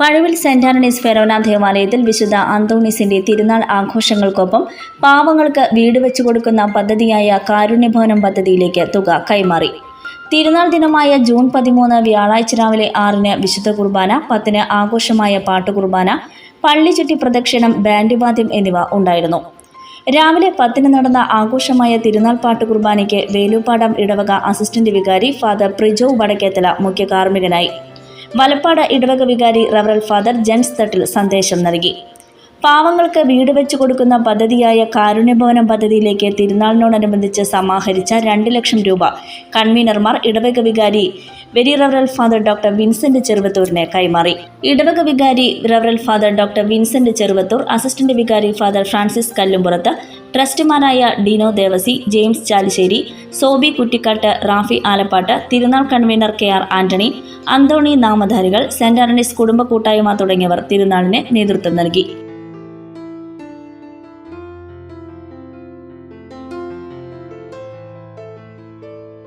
Pazhuvil saint Antony's Forane ദേവാലയത്തിൽ വിശുദ്ധ അന്തോണീസിന്റെ തിരുനാൾ ആഘോഷങ്ങൾക്കൊപ്പം പാവങ്ങൾക്ക് വീട് വെച്ചു കൊടുക്കുന്ന പദ്ധതിയായ കാരുണ്യഭവനം പദ്ധതിയിലേക്ക് തുക കൈമാറി. തിരുനാൾ ദിനമായ ജൂൺ പതിമൂന്ന് വ്യാഴാഴ്ച രാവിലെ ആറിന് വിശുദ്ധ കുർബാന പത്തിന് ആഘോഷമായ പാട്ടുകുർബാന പള്ളി ചുറ്റി പ്രദക്ഷിണം ബാൻഡ് വാദ്യം എന്നിവ ഉണ്ടായിരുന്നു. രാവിലെ പത്തിന് നടന്ന ആഘോഷമായ തിരുനാൾ പാട്ട് കുർബാനയ്ക്ക് വേലൂപ്പാടം ഇടവക അസിസ്റ്റന്റ് വികാരി ഫാദർ പ്രിജോ വടക്കേത്തല മുഖ്യ കാർമ്മികനായി. വലപ്പാട് ഇടവക വികാരി റവറൽ ഫാദർ ജെൻസ് തട്ടിൽ സന്ദേശം നൽകി പാവങ്ങൾക്ക് വീട് വെച്ചു കൊടുക്കുന്ന പദ്ധതിയായ കാരുണ്യഭവനം പദ്ധതിയിലേക്ക് തിരുനാളിനോടനുബന്ധിച്ച് സമാഹരിച്ച രണ്ട് ലക്ഷം രൂപ. കൺവീനർമാർ ഇടവക വികാരി വെരി റവറൽ ഫാദർ ഡോക്ടർ വിൻസെന്റ് ചെറുവത്തൂരിനെ കൈമാറി. ഇടവക വികാരി റവറൽ father doctor Vincent Cheruvathur assistant വികാരി ഫാദർ ഫ്രാൻസിസ് കല്ലുംപുറത്ത് ട്രസ്റ്റിമാരായ ഡിനോ ദേവസി ജെയിംസ് ചാലിശ്ശേരി സോബി കുട്ടിക്കാട്ട് റാഫി ആലപ്പാട്ട് തിരുനാൾ convener K R Antony Anthoni നാമധാരികൾ saint Antony's കുടുംബ കൂട്ടായ്മ തുടങ്ങിയവർ തിരുനാളിന് നേതൃത്വം നൽകി.